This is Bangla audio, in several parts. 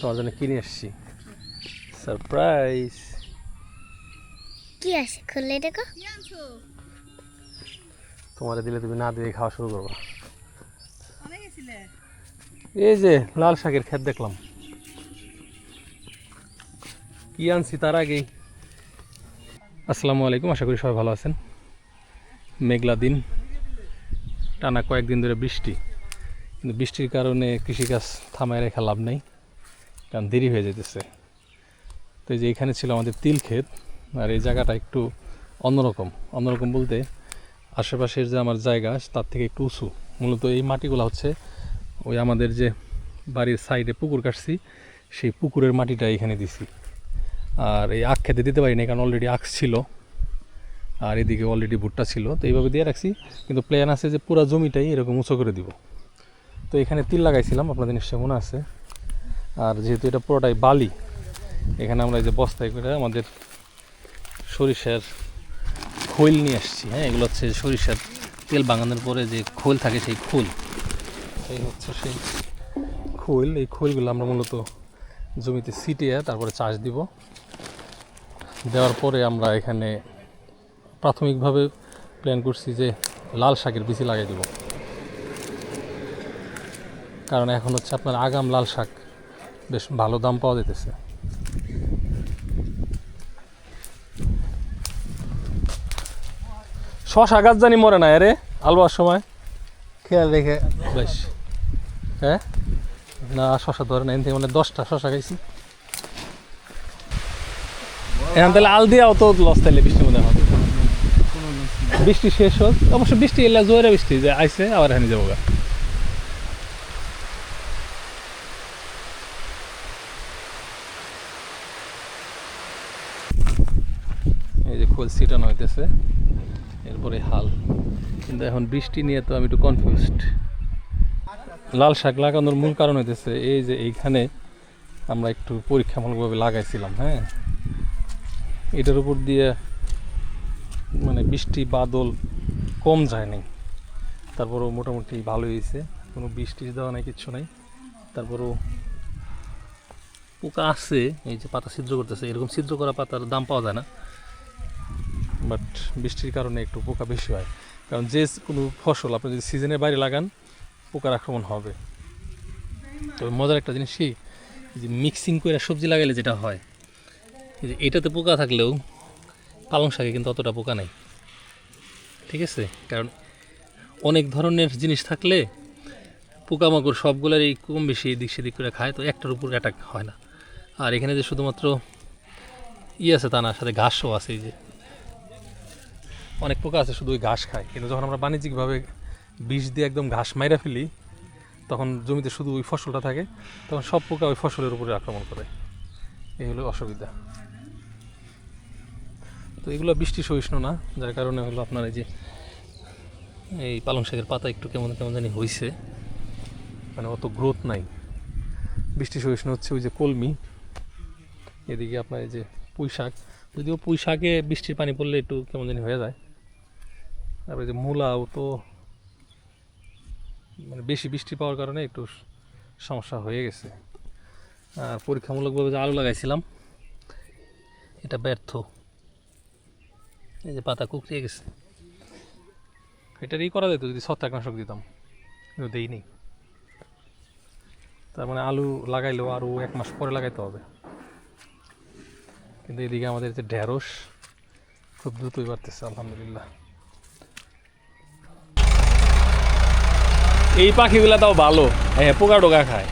তোমার জন্য কিনে এসছি সারপ্রাইজ কি আছে? খুললে দেখো তোমার দিলে তুমি না দিয়ে খাওয়া শুরু করবা। এই যে লাল শাকের ক্ষেত দেখলাম। কি আনছি তার আগেই? আসসালামু আলাইকুম আশা করি সবাই ভালো আছেন। মেঘলা দিন। টানা কয়েকদিন ধরে বৃষ্টি। কিন্তু বৃষ্টির কারণে কৃষিকাজ থামায় রেখা লাভ নেই। কারণ দেরি হয়ে যেতেছে তো এই যে এখানে ছিল আমাদের তিল ক্ষেত, আর এই জায়গাটা একটু অন্যরকম। অন্যরকম বলতে আশেপাশের যে আমার জায়গা, তার থেকে একটু উঁচু। মূলত এই মাটিগুলো হচ্ছে ওই আমাদের যে বাড়ির সাইডে পুকুর কাটছি, সেই পুকুরের মাটিটা এখানে দিছি। আর এই আখ খেতে দিতে পারিনি, কারণ অলরেডি আখ ছিল, আর এদিকে অলরেডি ভুট্টা ছিল। তো এইভাবে দিয়ে রাখছি, কিন্তু প্ল্যান আছে যে পুরো জমিটাই এরকম উঁচু করে দিব। তো এখানে তিল লাগাইছিলাম, আপনাদের নিশ্চয় মনে আছে। আর যেহেতু এটা পুরোটাই বালি, এখানে আমরা এই যে বস্তায় করে আমাদের সরিষার খৈল নিয়ে আসছি হ্যাঁ? এগুলো হচ্ছে সরিষার তেল বাগানোর পরে যে খোল থাকে সেই খোল। এই হচ্ছে সেই খোল। এই খোলগুলো আমরা মূলত জমিতে ছিটিয়ে তারপরে চাষ দিব। দেওয়ার পরে আমরা এখানে প্রাথমিকভাবে প্ল্যান করছি যে লাল শাকের বিচি লাগাই দিব। কারণ এখন হচ্ছে আপনার আগাম লাল শাক বেশ ভালো দাম পাওয়া যেতেছে শশা গাছ জানি মরে না রে আলবার সময়। খেয়াল রেখে। বেশ। হ্যাঁ? না শশা ধরে না এখান থেকে মানে দশটা শশা খাইছি। এখন তাহলে আল দিয়াও তো লস তাইলে বৃষ্টি মনে হয়। বৃষ্টি শেষ হোক। অবশ্য বৃষ্টি এলে জোরে বৃষ্টি যে আইসে আবার এখানে যাব গা। যে ছিটানো হইতেছে। এরপরে হাল। কিন্তু এখন বৃষ্টি নিয়ে তো আমি একটু কনফিউজড লাল শাক লাগানোর মূল কারণ হইতেছে এই যে এইখানে আমরা একটু পরীক্ষামূলকভাবে লাগাইছিলাম হ্যাঁ? এটার উপর দিয়ে মানে বৃষ্টি, বাদল কম যায় নাই। তারপরও মোটামুটি ভালো হয়েছে কোনো বৃষ্টি দেওয়া নাই, কিচ্ছু নাই। তারপরও পোকা আছে, এই যে পাতা ছিদ্র করতেছে। এরকম ছিদ্র করা পাতার দাম পাওয়া যায় না। বাট বৃষ্টির কারণে একটু পোকা বেশি হয়। কারণ যে কোনো ফসল, আপনি যদি সিজনের বাইরে লাগান, পোকার আক্রমণ হবে। তবে মজার একটা জিনিস কি? যে মিক্সিং করে সবজি লাগাইলে যেটা হয় যে এটাতে পোকা থাকলেও পালং শাকে কিন্তু অতটা পোকা নাই। ঠিক আছে? কারণ অনেক ধরনের জিনিস থাকলে পোকামাকড় সবগুলোরই কম বেশি এদিক সেদিক করে খায়, তো একটার উপর অ্যাটাক হয় না। আর এখানে যে শুধুমাত্র ই আছে তা না, সাথে ঘাসও আছে এই যে। অনেক পোকা আছে, শুধু ওই ঘাস খায়। কিন্তু যখন আমরা বাণিজ্যিকভাবে বিষ দিয়ে একদম ঘাস মাইরা ফেলি, তখন জমিতে শুধু ওই ফসলটা থাকে, তখন সব পোকা ওই ফসলের উপরে আক্রমণ করে। এই হলো অসুবিধা। তো এগুলো বৃষ্টি সহিষ্ণু না, যার কারণে হলো আপনার এই যে, এই পালং শাকের পাতা একটু কেমন কেমন জানি হয়েছে মানে অত গ্রোথ নাই। বৃষ্টি সহিষ্ণু হচ্ছে ওই যে কলমি। এদিকে আপনার এই যে পুঁই শাক। যদিও পুঁই শাকে বৃষ্টির পানি পড়লে একটু কেমন জানি হয়ে যায়। তারপরে যে মূলাও তো মানে বেশি বৃষ্টি পাওয়ার কারণে একটু সমস্যা হয়ে গেছে। আর পরীক্ষামূলকভাবে যে আলু লাগাইছিলাম, এটা ব্যর্থ। এই যে পাতা কুকড়িয়ে গেছে। এটারই করা যেত, যদি ছত্রাকনাশক দিতাম। কিন্তু দেইনি। তার মানে আলু লাগাইলেও আরও এক মাস পরে লাগাইতে হবে। কিন্তু এদিকে আমাদের যে ঢেঁড়স খুব দ্রুতই বাড়তেছে, আলহামদুলিল্লাহ। এই পাখিগুলো তাও ভালো। হ্যাঁ পোকা টোকা খায়।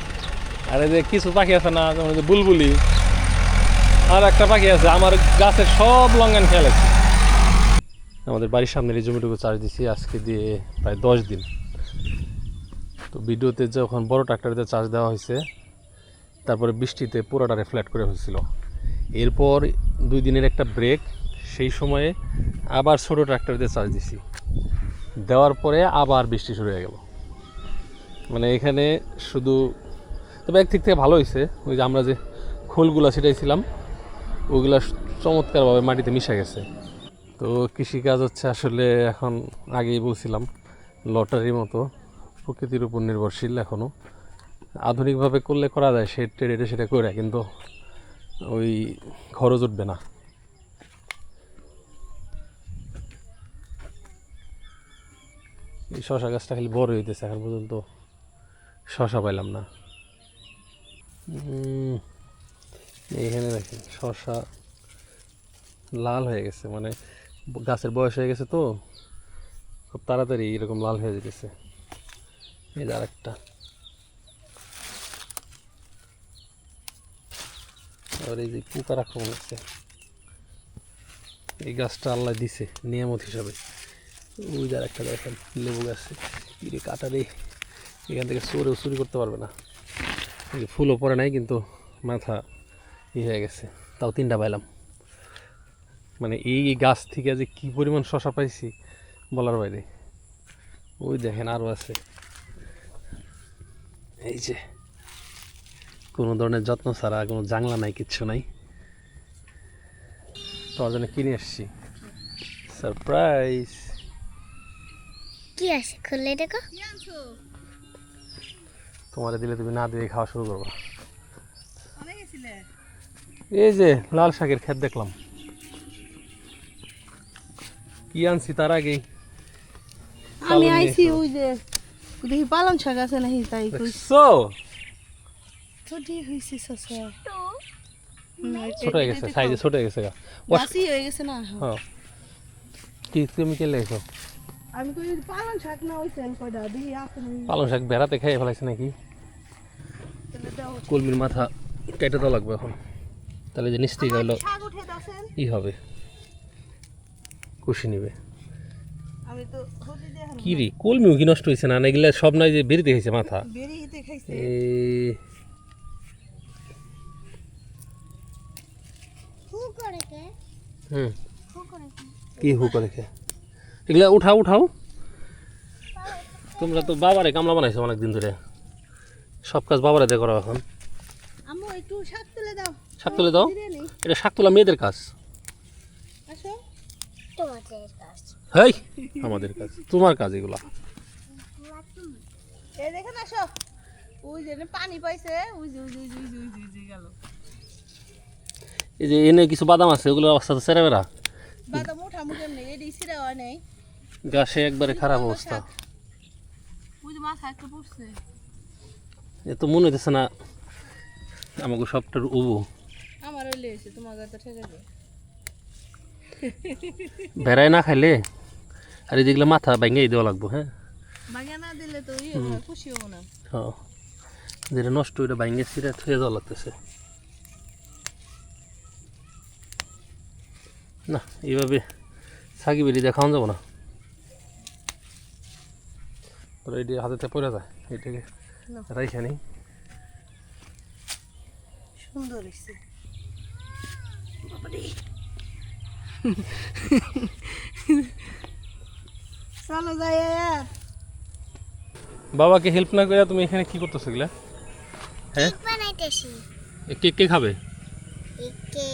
আর এই যে কিছু পাখি আছে না, যেমন বুলবুলি। আর একটা পাখি আছে, আমার গাছের সব লঙ্গান খেলেছে আমাদের বাড়ির সামনের এই জমিটুকু চাষ দিছি আজকে দিয়ে প্রায় দশ দিন। তো ভিডিওতে যখন বড় ট্রাক্টরিতে চাষ দেওয়া হয়েছে, তারপরে বৃষ্টিতে পুরোটারে ফ্ল্যাট করে হয়েছিল এরপর দুই দিনের একটা ব্রেক সেই সময়ে আবার ছোটো ট্রাক্টর দিয়ে চার্জ দিছি। দেওয়ার পরে আবার বৃষ্টি শুরু হয়ে গেল। মানে এখানে শুধু, তবে একদিক থেকে ভালো হয়েছে ওই যে আমরা যে খোলগুলা ছিটাইছিলাম, ওগুলা চমৎকারভাবে মাটিতে মিশে গেছে। তো কৃষিকাজ হচ্ছে আসলে এখন আগেই বলছিলাম, লটারির মতো, প্রকৃতির উপর নির্ভরশীল এখনও আধুনিকভাবে করলে করা যায়, সে রেটে সেটা করে কিন্তু ওই খরচ উঠবে না। এই শশা গাছটা খালি বড় হইতেছে এখন পর্যন্ত। শশা পাইলাম না। এইখানে দেখেন, শশা লাল হয়ে গেছে মানে গাছের বয়স হয়ে গেছে তো, খুব তাড়াতাড়ি এরকম লাল হয়ে যেতেছে। এই যে আরেকটা। আর এই যে পোকার আক্রমণ হচ্ছে। এই গাছটা আল্লাহ দিছে, নিয়ামত হিসাবে। ওই যে আরেকটা দেখেন, লেবু গাছে। ইরে কাটারে এখান থেকে চোরেও চুরি করতে পারবে না। ফুলও পড়ে নাই, কিন্তু মাথা ই হয়ে গেছে। তাও তিনটা পাইলাম। মানে এই গাছ থেকে যে কি পরিমাণ শশা পাইছি বলার বাইরে। ওই দেখেন আরও আছে। এই যে, কোনো ধরনের যত্ন ছাড়া কোনো জাংলা নাই, কিচ্ছু নাই। তোমার জন্য কিনে এসছি সারপ্রাইজ কি আছে খুললে দেখো? তোমার দিলে তুমি না দিয়ে খাওয়া শুরু করবা। এই যে লাল শাকের ক্ষেত দেখলাম। কি আনছি তার আগেই? আমি পালং আইছি ওই যে দেখি পালং শাক আছে নাকি তাই হইছে শশা ছোট হয়ে গেছে সাইজে ছোট হয়ে গেছে গা। বাসি হয়ে গেছে না হ্যাঁ। কি তুমি কে লেগেছো আমি কই পালং শাক না হইছে কয়টা নাকি পালং শাক বেড়াতে খেয়ে ফেলাইছে নাকি? কলমির মাথা কেটে দেওয়া লাগবে এখন। তাহলে যে নিস্তি গেল শাক উঠে দাসেন। ই হবে। খুশি নিবে। আমি তো কি রে কলমিও কি নষ্ট হয়েছে না? না এগুলা সব নাই যে বেরিতে মাথা। খাইছে। এ হু করে কে? হুম। হু করে কে? হু করে খে এগুলা উঠাও উঠাও। তোমরা তো বাবারে কামলা বানাইছো অনেক দিন ধরে। সব কাজ বাবারে দিয়ে করো এখন। আম্মু একটু শাক তুলে দাও। শাক তুলে দাও? এটা শাক তোলা মেয়েদের কাজ। আসো। তোমাদের কাজ। হেই আমাদের কাজ তোমার কাজ এগুলা। এই দেখেন আসো। ওই যে পানি পাইছে। গেল। এই যে এনে কিছু বাদাম আছে ওগুলোর অবস্থা তো সেরা বেড়া। বাদাম উঠা মুখে নেই এডি সিরা হয় নাই। গাছে একবারে খারাপ অবস্থা। এ তো মনে হইতেছে না আমাকে সবটার উবু আমার লেগেছে তো ভেড়াই না খাইলে? আর এই যেগুলো মাথা ভেঙে দেওয়া লাগবো হ্যাঁ? না দিলে তো ইয়ে খুশি হব না। হ্যাঁ যেটা নষ্ট ওইটা ভেঙে ছিঁড়ে থুয়ে দেওয়া লাগতেছে। না এইভাবে সাকি বেরিয়ে দিয়ে খাওয়া যাব না। এটি হাতেতে পড়ে যায় এটাকে। রাইখা নেই। সুন্দর হয়েছে চলো যাই বাবাকে হেল্প না করে তুমি এখানে কি করতেছো এগুলা? হ্যাঁ? বানাইতেছি। কে কে খাবে? একে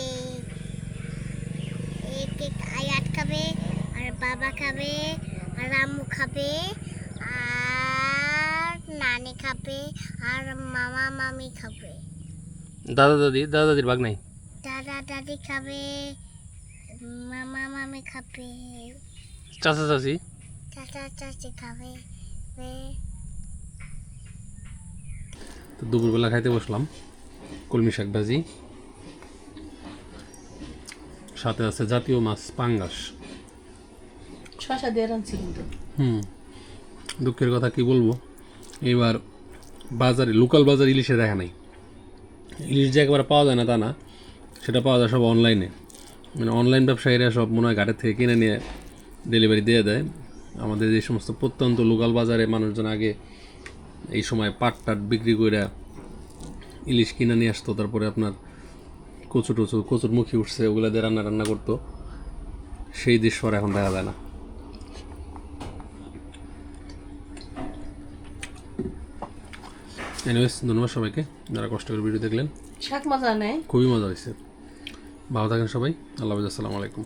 একে আয়াত খাবে আর বাবা খাবে আর আম্মু খাবে। নানি খাবে আর মামা মামি খাবে। দাদা দাদি দাদা দাদির বাগ নাই? দাদা দাদি খাবে মামা মামি খাবে। চাচা চাচি? চাচা চাচি খাবে। তো দুপুরবেলা খাইতে বসলাম কলমি শাক ভাজি। সাথে আছে জাতীয় মাছ পাঙ্গাস। শশা দিয়ে রাঁধছি কিন্তু। হুম। দুঃখের কথা কি বলব? এবার বাজারে লোকাল বাজার ইলিশে দেখা নাই। ইলিশ যে একবার পাওয়া যায় না তা না, সেটা পাওয়া যায় সব অনলাইনে মানে অনলাইন ব্যবসায়ীরা সব মনে হয় ঘাটের থেকে কিনে নিয়ে ডেলিভারি দিয়ে দেয়। আমাদের যে সমস্ত প্রত্যন্ত লোকাল বাজারে মানুষজন আগে এই সময় পাট টাট বিক্রি করে ইলিশ কিনে নিয়ে আসতো, তারপরে আপনার কচু টচু কচুর মুখী উঠছে, ওগুলো দিয়ে রান্না রান্না করতো। সেই দৃশ্য আর এখন দেখা যায় না। এনিওয়েজ ধন্যবাদ সবাইকে। যারা কষ্ট করে ভিডিও দেখলেন শাক মজা নেই। খুবই মজা হয়েছে। ভালো থাকেন সবাই। আল্লাহ আসসালামু আলাইকুম।